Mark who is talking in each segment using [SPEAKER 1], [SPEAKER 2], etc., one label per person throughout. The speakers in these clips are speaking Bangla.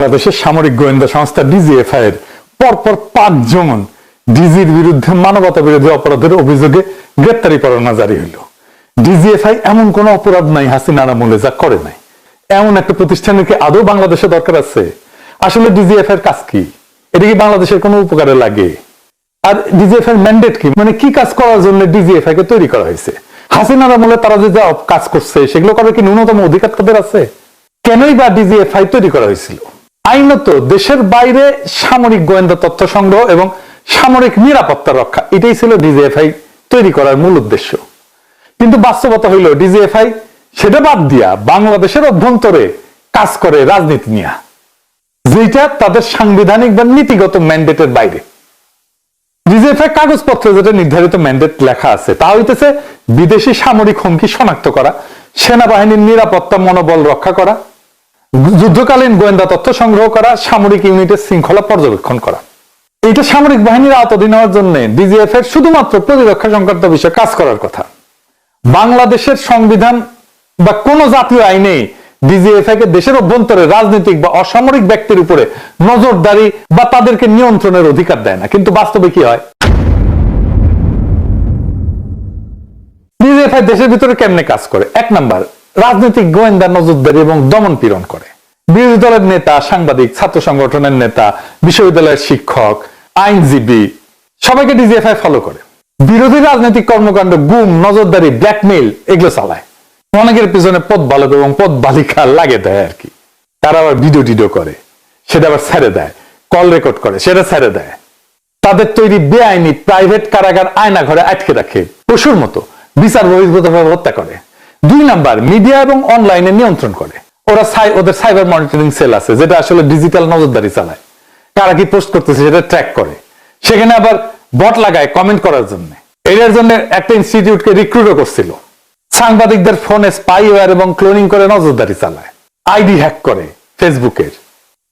[SPEAKER 1] বাংলাদেশের সামরিক গোয়েন্দা সংস্থা ডিজিএফআই এর পরপর পাঁচজন ডিজির বিরুদ্ধে মানবতা বিরোধী অপরাধের অভিযোগে গ্রেপ্তারি পরোয়ানা জারি হইল। ডিজিএফআই এমন কোন অপরাধ নাই হাসিনা আমলে যা করে নাই। এমন একটা প্রতিষ্ঠানের কি আদৌ বাংলাদেশে দরকার আছে? আসলে ডিজিএফআই এর কাজ কি? এটা কি বাংলাদেশের কোনো উপকারে লাগে? আর ডিজিএফ এর ম্যান্ডেট কি? মানে কি কাজ করার জন্য ডিজিএফআই কে তৈরি করা হয়েছে? হাসিনার আমলে তারা যে যা কাজ করছে, সেগুলো করার কি ন্যূনতম অধিকার তাদের আছে? কেনই বা ডিজিএফআই তৈরি করা হয়েছিল? আইনত দেশের বাইরে সামরিক গোয়েন্দা তথ্য সংগ্রহ এবং সামরিক নিরাপত্তা রক্ষা, এটাই ছিল ডিজিএফআই তৈরি করার মূল উদ্দেশ্য। কিন্তু বাস্তবতা হইল, ডিজিএফআই সেটা বাদ দিয়া বাংলাদেশের অভ্যন্তরে কাজ করে রাজনীতি নিয়ে। যেটা তাদের সাংবিধানিক বা নীতিগত ম্যান্ডেটের বাইরে। রিজার্ভের কাগজপত্রে যেটা নির্ধারিত ম্যান্ডেট লেখা আছে, তা হইতেছে বিদেশি সামরিক হুমকি শনাক্ত করা, সেনাবাহিনীর নিরাপত্তা মনোবল রক্ষা করা যুদ্ধকালীন গোয়েন্দা তথ্য সংগ্রহ করা, সামরিক ইউনিটের শৃঙ্খলা পর্যবেক্ষণ করা। এইটা সামরিক বাহিনীর আওতাধীন হওয়ার জন্য ডিজিএফ এর শুধুমাত্র প্রতিরক্ষা সংক্রান্ত বিষয়ে কাজ করার কথা। বাংলাদেশের সংবিধান বা কোন জাতীয় আইনে ডিজিএফ কে দেশের অভ্যন্তরে রাজনৈতিক বা অসামরিক ব্যক্তির উপরে নজরদারি বা তাদেরকে নিয়ন্ত্রণের অধিকার দেয় না। কিন্তু বাস্তবে কি হয়? ডিজিএফআই দেশের ভিতরে কেমনে কাজ করে? এক নাম্বার রাজনৈতিক গোয়েন্দা নজরদারি এবং দমন পীড়ন করে। বিরোধী দলের নেতা, সাংবাদিক, ছাত্র সংগঠনের নেতা, বিশ্ববিদ্যালয়ের শিক্ষক, আইনজীবী, সবাইকে ডিজিএফআই ফলো করে। বিরোধী রাজনৈতিক কর্মকাণ্ড, গুম, নজরদারি ব্ল্যাকমেইল এগুলো চালায়। অনেকের পিছনে পদ বালক এবং পদ বালিকা লাগে দেয় আর কি। তারা আবার ভিডিও টিডিও করে। সেটা আবার ছেড়ে দেয়। কল রেকর্ড করে। সেটা ছেড়ে দেয়। তাদের তৈরি বেআইনি প্রাইভেট কারাগার আয়না ঘরে আটকে রাখে। পশুর মতো। বিচার বহির্ভূতভাবে হত্যা করে। দুই নাম্বার, মিডিয়া এবং অনলাইনে নিয়ন্ত্রণ করে। ওরা সাই- ওদের সাইবার মনিটরিং সেল আছে, যেটা আসলে ডিজিটাল নজরদারি চালায়। কারা কি পোস্ট করতেছে সেটা ট্র্যাক করে। সেখানে আবার বট লাগায় কমেন্ট করার জন্য। এটার জন্য একটা ইনস্টিটিউটকে রিক্রুটও করছিল। সাংবাদিকদের ফোনে স্পাইওয়্যার এবং ক্লোনিং করে নজরদারি চালায়। আইডি হ্যাক করে ফেসবুকের।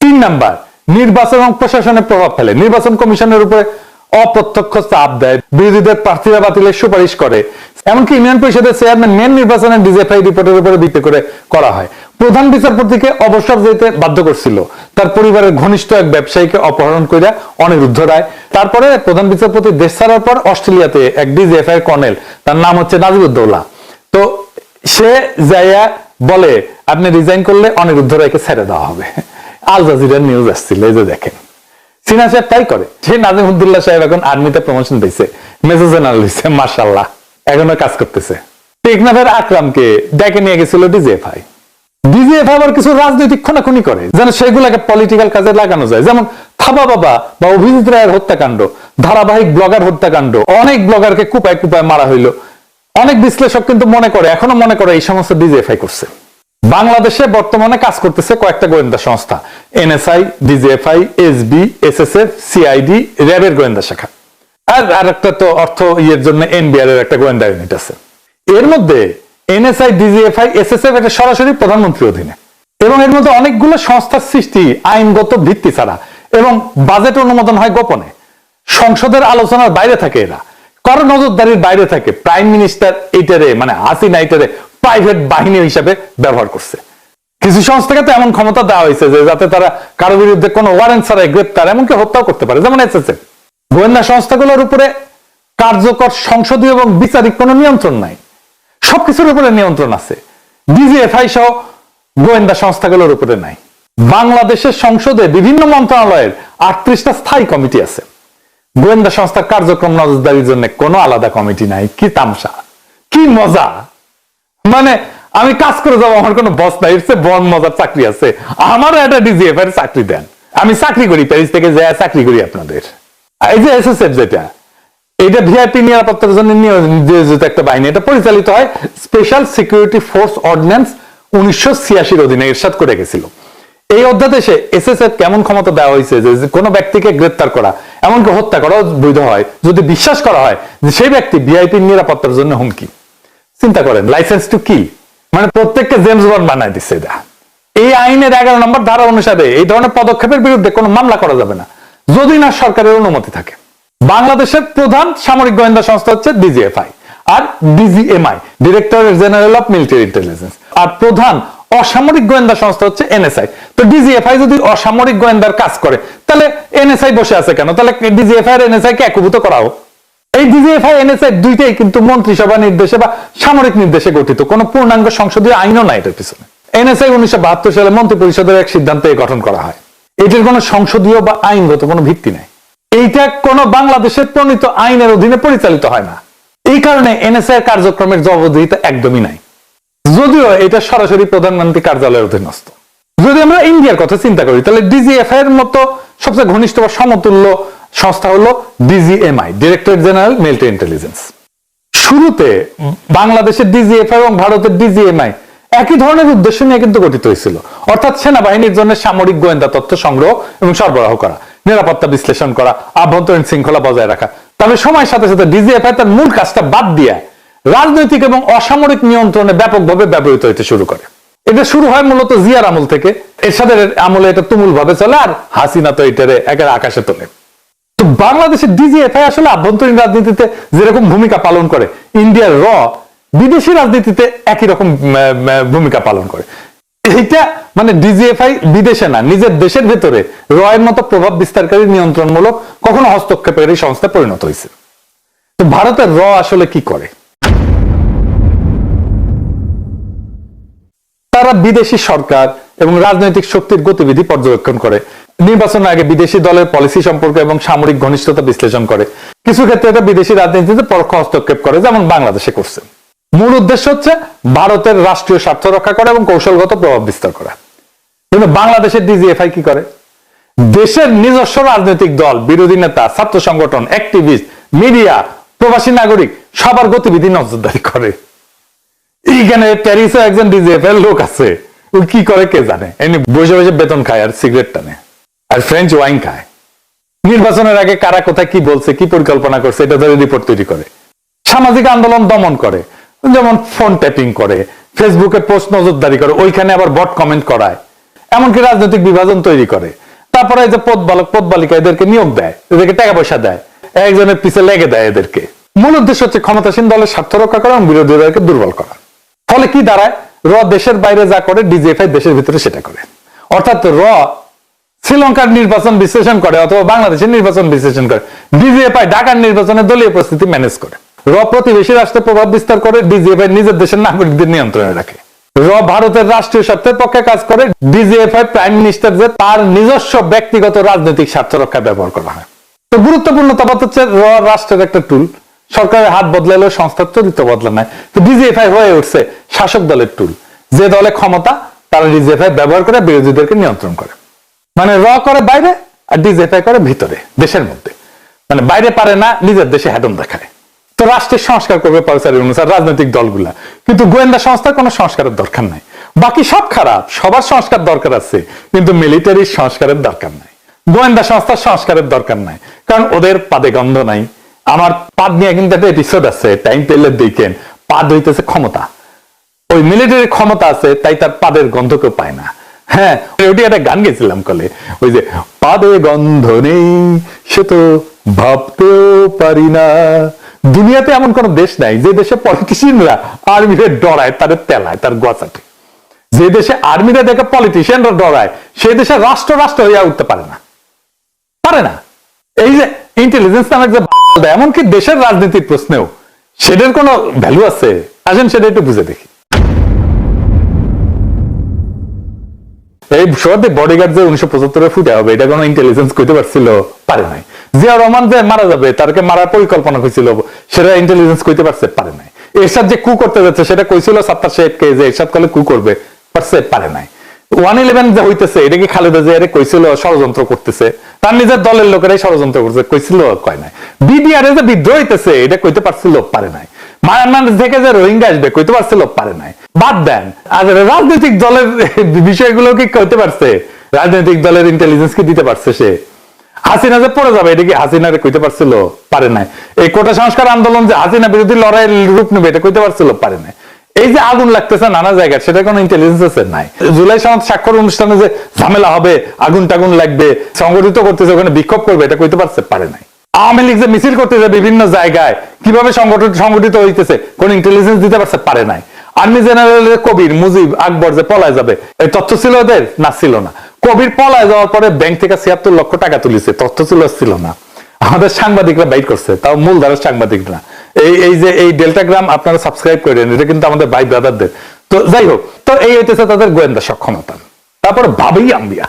[SPEAKER 1] তিন নাম্বার, নির্বাচন এবং প্রশাসনে প্রভাব ফেলে। নির্বাচন কমিশনের উপরে অপ্রত্যক্ষ চাপ দেয়। বিরোধীদের প্রার্থীরা বাতিলের সুপারিশ করে। এমনকি ইউনিয়ন পরিষদের চেয়ারম্যান মেন নির্বাচনের ডিজিএফআই রিপোর্টের উপরে ভিত্তি করে করা হয়। প্রধান বিচারপতিকে অবসর যেতে বাধ্য করছিল। তার পরিবারের ঘনিষ্ঠ এক ব্যবসায়ীকে অপহরণ করে অনিরুদ্ধ রায়। তারপরে প্রধান বিচারপতি দেশ ছাড়ার পর অস্ট্রেলিয়াতে এক ডিজিএফআই কর্নেল। তার নাম হচ্ছে নাজিবুদ্দৌলা। তো সে যাইয়া বলে, আপনি রিজাইন করলে অনিরুদ্ধ রায়কে ছেড়ে দেওয়া হবে। আল জাজিরার নিউজ আসছিল, এই যে দেখেন। সিনা সাহেব তাই করে। সে নাজিমুদ্দুল্লাহ সাহেব এখন আর্মিতে প্রমোশন পেয়েছে মেজর জেনারেল হয়েছে মার্শাল্লাহ এখনও কাজ করতেছে। টেকনাফের আকরামকে ডেকে নিয়ে গেছিল ডিজিএফআই ডিজিএফআই আবার কিছু রাজনৈতিক খুনাখুনি করে, যেন সেগুলোকে পলিটিক্যাল কাজে লাগানো যায়। যেমন থাবা বাবা বা অভিজিৎ রায়ের হত্যাকাণ্ড, ধারাবাহিক ব্লগার হত্যাকাণ্ড, অনেক ব্লগারকে কুপায় কুপায় মারা হইল। অনেক বিশ্লেষক কিন্তু মনে করে, এখনও মনে করে এই সমস্ত ডিজিএফআই করছে। বাংলাদেশে বর্তমানে কাজ করতেছে কয়েকটা গোয়েন্দা সংস্থা। NSI, DGFI, SB, SSF, CID, র্যাবের গোয়েন্দা শাখা। আর আরেকটা তো অর্থ ইয়ের জন্য এনবিআর এর একটা গোয়েন্দা ইউনিট আছে। এর মধ্যে এনএসআই, ডিজিএফআই, এসএসএফ এটা সরাসরি প্রধানমন্ত্রীর অধীনে। এবং এর মধ্যে অনেকগুলো সংস্থার সৃষ্টি আইনগত ভিত্তি ছাড়া এবং বাজেট অনুমোদন হয় গোপনে। সংসদের আলোচনার বাইরে থাকে এরা। কারও নজরদারির বাইরে থাকে। প্রাইম মিনিস্টার এইটারে মানে হাসিনা এইটারে প্রাইভেট বাহিনী হিসাবে ব্যবহার করছে। কিছু সংস্থাকে তো এমন ক্ষমতা দেওয়া হয়েছে যে যাতে তারা কারও বিরুদ্ধে কোনো ওয়ারেন্ট ছাড়াই গ্রেপ্তার, এমনকি হত্যাও করতে পারে, যেমন এসএসএফ গোয়েন্দা সংস্থাগুলোর উপরে কার্যকর সংসদীয় এবং বিচারিক কোনো নিয়ন্ত্রণ নাই। সবকিছুর উপরে নিয়ন্ত্রণ আছে। ডিজিএফআই সহ গোয়েন্দা সংস্থাগুলোর উপরে নাই। বাংলাদেশের সংসদে বিভিন্ন মন্ত্রণালয়ের আটত্রিশটা স্থায়ী কমিটি আছে। গোয়েন্দা সংস্থার কার্যক্রম নজরদারির জন্য কোনো আলাদা কমিটি নাই। কি তামসা, কি মজা! মানে আমি কাজ করে যাব, আমার কোনো বস নাই, এর বন মজার চাকরি আছে। আমারও একটা ডিজিএফ এর চাকরি দেন। আমি চাকরি করি প্যারিস থেকে যাই চাকরি করি আপনাদের। এই যে এসএসএফ যেটা এটা ভিআইপি নিরাপত্তার জন্য নিয়োজিত একটা বাহিনী। এটা পরিচালিত হয় স্পেশাল সিকিউরিটি ফোর্স অর্ডিন্যান্স উনিশশো ছিয়াশির অধীনে এরশাদ করে গেছিল। এই অধ্যাদেশে এসএসএফ কেমন ক্ষমতা দেওয়া হয়েছে, যে যে কোনো ব্যক্তিকে গ্রেপ্তার করা, এমনকি হত্যা করা বৈধ হয়। যদি বিশ্বাস করা হয় যে সেই ব্যক্তি ভিআইপি নিরাপত্তার জন্য হুমকি। চিন্তা করেন লাইসেন্স টু কি মানে প্রত্যেককে জেমস বন্ড বানায় দিচ্ছে এটা। এই আইনের এগারো নম্বর ধারা অনুসারে এই ধরনের পদক্ষেপের বিরুদ্ধে কোনো মামলা করা যাবে না, যদি না সরকারের অনুমতি থাকে। বাংলাদেশের প্রধান সামরিক গোয়েন্দা সংস্থা হচ্ছে DGFI R DGMI director general of military intelligence আর প্রধান অসামরিক গোয়েন্দা সংস্থা হচ্ছে এনএসআই তো ডিজিএফআই যদি অসামরিক গোয়েন্দার কাজ করে, তাহলে এনএসআই বসে আছে কেন? তাহলে ডিজিএফআই আর এনএসআই কে একীভূত করা হোক। এই ডিজিএফআই এনএসআই দুইটাই কিন্তু মন্ত্রিসভা নির্দেশে বা সামরিক নির্দেশে গঠিত। কোনো পূর্ণাঙ্গ সংসদীয় আইনও নাই এটার পিছনে। এনএসআই উনিশশো বাহাত্তর সালে মন্ত্রী পরিষদের এক সিদ্ধান্তে গঠন করা হয়। এটির কোনো সংসদীয় বা আইনগত কোনো ভিত্তি নাই। এইটা কোনো বাংলাদেশের প্রণীত আইনের অধীনে পরিচালিত হয় না। এই কারণে এনএসআই কার্যক্রমের জবাবদিহিতা একদমই নাই। যদিও এটা সরাসরি প্রধানমন্ত্রী কার্যালয়ের অধীনস্থ। যদি আমরা ইন্ডিয়ার কথা চিন্তা করি, তাহলে ডিজিএফআই এর মতো সবচেয়ে ঘনিষ্ঠ বা সমতুল্য সংস্থা হলো DGMI director general military intelligence শুরুতে বাংলাদেশের ডিজিএফআই এবং ভারতের ডিজিএমআই একই ধরনের উদ্দেশ্য নিয়ে কিন্তু গঠিত হয়েছিল। অর্থাৎ সেনাবাহিনীর জন্য সামরিক গোয়েন্দা তথ্য সংগ্রহ এবং সরবরাহ করা, নিরাপত্তা বিশ্লেষণ করা, আভ্যন্তরীণ শৃঙ্খলা বজায় রাখা। তবে সময়ের সাথে সাথে ডিজিএফআই তার মূল কাজটা বাদ দিয়ে রাজনৈতিক এবং অসামরিক নিয়ন্ত্রণে ব্যাপকভাবে ব্যবহৃত হতে শুরু করে। এটা শুরু হয় মূলত জিয়ার আমল থেকে। এর এরশাদের আমলে এটা তুমুল ভাবে চলে আর হাসিনা তো এটারে একের আকাশে তোলে। তো বাংলাদেশের ডিজিএফআই আসলে আভ্যন্তরীণ রাজনীতিতে যেরকম ভূমিকা পালন করে, ইন্ডিয়ার র বিদেশি রাজনীতিতে একই রকম ভূমিকা পালন করে। এইটা মানে ডিজিএফআই বিদেশে না, নিজের দেশের ভেতরে র এর মতো প্রভাব বিস্তারকারী নিয়ন্ত্রণমূলক কখনো হস্তক্ষেপের এই সংস্থা পরিণত হয়েছে। তো ভারতের র আসলে কি করে? তারা বিদেশি সরকার এবং রাজনৈতিক শক্তির গতিবিধি পর্যবেক্ষণ করে। নির্বাচনের আগে বিদেশি দলের পলিসি সম্পর্কে এবং সামরিক ঘনিষ্ঠতা বিশ্লেষণ করে। কিছু ক্ষেত্রে এটা বিদেশি রাজনীতিতে পরোক্ষ হস্তক্ষেপ করে, যেমন বাংলাদেশে করছে। মূল উদ্দেশ্য হচ্ছে ভারতের রাষ্ট্রীয় স্বার্থ রক্ষা করা এবং কৌশলগত প্রভাব বিস্তার করা। কিন্তু বাংলাদেশের ডিজিএফআই কি করে? দেশের নিজস্ব রাজনৈতিক দল, বিরোধী নেতা, ছাত্র সংগঠন অ্যাক্টিভিস্ট মিডিয়া প্রবাসী নাগরিক, সবার গতিবিধি নজরদারি করে। এইখানে প্যারিসে একজন ডিজিএফ এর লোক আছে। ও কি করে কে জানে? এমনি বসে বসে বেতন খায় আর সিগারেট টানে। আর ফ্রেঞ্চ ওয়াইন খায়। নির্বাচনের আগে কারা কোথায় কি বলছে, কি পরিকল্পনা করছে, এটা ধরে রিপোর্ট তৈরি করে। সামাজিক আন্দোলন দমন করে। যেমন ফোন ট্যাপিং করে ফেসবুকে পোস্ট নজরদারি করে, ওইখানে আবার বট কমেন্ট করায়। এমনকি রাজনৈতিক বিভাজন তৈরি করে। তারপরে এই যে পদ বালক পদ বালিকা এদেরকে নিয়োগ দেয়, এদেরকে টাকা পয়সা দেয়। একজনের পিছে লেগে দেয় এদেরকে। মূল উদ্দেশ্য হচ্ছে ক্ষমতাসীন দলের স্বার্থ রক্ষা করা এবং বিরোধীদেরকে দুর্বল করা। ফলে কি দাঁড়ায়? র দেশের বাইরে যা করে ডিজিএফআই দেশের ভিতরে সেটা করে। অর্থাৎ র শ্রীলঙ্কার নির্বাচন বিশ্লেষণ করে অথবা বাংলাদেশের নির্বাচন বিশ্লেষণ করে। ডিজিএফআই ঢাকার নির্বাচনে দলীয় পরিস্থিতি ম্যানেজ করে। র প্রতিবেশী রাষ্ট্রে প্রভাব বিস্তার করে ডিজিএফআই নিজের দেশের নাগরিকদের নিয়ন্ত্রণে রাখে। র ভারতের রাষ্ট্রীয় স্বার্থের পক্ষে কাজ করে ডিজিএফআই প্রাইম মিনিস্টার যে তার নিজস্ব ব্যক্তিগত রাজনৈতিক স্বার্থ রক্ষা ব্যবহার করা হয়। তো গুরুত্বপূর্ণ তফাৎ হচ্ছে র রাষ্ট্রের একটা টুল সরকারের হাত বদলালেও সংস্থার চরিত্র বদলা নাই। তো ডিজিএফআই হয়ে উঠছে শাসক দলের টুল যে দলে ক্ষমতা, তারা ডিজিএফআই ব্যবহার করে বিরোধীদেরকে নিয়ন্ত্রণ করে। মানে র করে বাইরে আর ডিজিএফআই করে ভিতরে, দেশের মধ্যে। মানে বাইরে পারে না, নিজের দেশে হ্যাডম দেখায়। তো রাষ্ট্রের সংস্কার করবে পরিচারি অনুসার রাজনৈতিক দলগুলা। কিন্তু গোয়েন্দা সংস্থার কোনো সংস্কারের দরকার নাই। বাকি সব খারাপ, সবার সংস্কার দরকার আছে, কিন্তু মিলিটারির সংস্কারের দরকার নাই। গোয়েন্দা সংস্থার সংস্কারের দরকার নাই, কারণ ওদের পাদে গন্ধ নাই। আমার পাদ নিয়ে কিন্তু একটা এপিসোড আছে টাইম পেলে দেখেন। পাদ হইতেছে ক্ষমতা। ওই মিলিটারি ক্ষমতা আছে, তাই তার পাদের গন্ধ কেউ পায় না। হ্যাঁ ওটি একটা গান গেছিলাম কলে। ওই যে, পাদে গন্ধ নেই, সে তো ভাবতেও পারি না। দুনিয়াতে এমন কোন দেশ নাই, যে দেশে পলিটিশিয়ানরা আর্মিরে ডরায় তাদের তেলায়, তার গোয়াচাটে যে দেশে আর্মিরা দেখে পলিটিশিয়ানরা ডরায় সেই দেশে রাষ্ট্র রাষ্ট্র হইয়া উঠতে পারে না। পারে না। এই যে ইন্টেলিজেন্স নামের যে দেয়, এমনকি দেশের রাজনীতির প্রশ্নেও সেটার কোনো ভ্যালু আছে? আসেন সেটা একটু বুঝে দেখি। এই সবাই বডিগার্ড যে উনিশশো পঁচাত্তরে ফুটে হবে এটা কোনো ইন্টেলিজেন্স করতে পারছিল? পারে নাই। জিয়া রহমান যে মারা যাবে তারকে মারার পরিকল্পনা হয়েছিল সেটা ইন্টেলিজেন্স করতে পারছে? পারে নাই। এরশাদ যে কু করতে যাচ্ছে সেটা কইছিল সাত্তার শেখকে যে এরশাদ করলে কু করবে পারছে? পারে নাই। ওয়ান ইলেভেন যে হইতেছে, এটা কি খালেদা এরে কইছিল, ষড়যন্ত্র করতেছে? তার নিজের দলের লোকেরাই ষড়যন্ত্র করছে, কইছিল কয় নাই। বিডিআর যে বিদ্রোহ হইতেছে, এটা কইতে পারছিল, পারে নাই। মায়ানমার থেকে যে রোহিঙ্গা আসবে, কইতে পারছিল, পারে নাই। বাদ দেন, আর রাজনৈতিক দলের বিষয়গুলো কি কইতে পারছে? রাজনৈতিক দলের ইন্টেলিজেন্স কি দিতে পারছে সে? হাসিনা যে পড়ে যাবে, এটা কি হাসিনা কইতে পারছিল, পারে নাই। এই কোটা সংস্কার আন্দোলন যে হাসিনা বিরোধী লড়াইয়ের রূপ নেবে, এটা কইতে পারছিল, পারে নাই। এই যে আগুন লাগতেছে নানা জায়গায় সেটা কোনো ইন্টেলিজেন্স নাই। জুলাই সনদ স্বাক্ষর অনুষ্ঠানে যে ঝামেলা হবে, আগুন টাগুন লাগবে, সংগঠিত করতেছে, ওখানে বিক্ষোভ করবে, এটা কইতে পারছে? পারে নাই। আওয়ামী লীগ যে মিছিল করতেছে বিভিন্ন জায়গায়, কীভাবে সংগঠন সংগঠিত হইতেছে, কোন ইন্টেলিজেন্স দিতে পারছে? পারে নাই। আর্মি জেনারেলের কবির মুজিব আকবর যে পলায় যাবে, এই তথ্য ছিল ওদের? না, ছিল না। কবির পলায় যাওয়ার পরে ব্যাংক থেকে ছিয়াত্তর লক্ষ টাকা তুলিছে, তথ্য ছিল ছিল না। আমাদের সাংবাদিকরা বাইট করছে, তাও মূল ধারার সাংবাদিক না এই এই যে এই ডেল্টাগ্রাম আপনারা সাবস্ক্রাইব করেন এটা কিন্তু আমাদের ভাই ব্রাদারদের তো যাই হোক, তো এই হইতেছে তাদের গোয়েন্দা সক্ষমতা। তারপর ভাবেই আম্বিয়া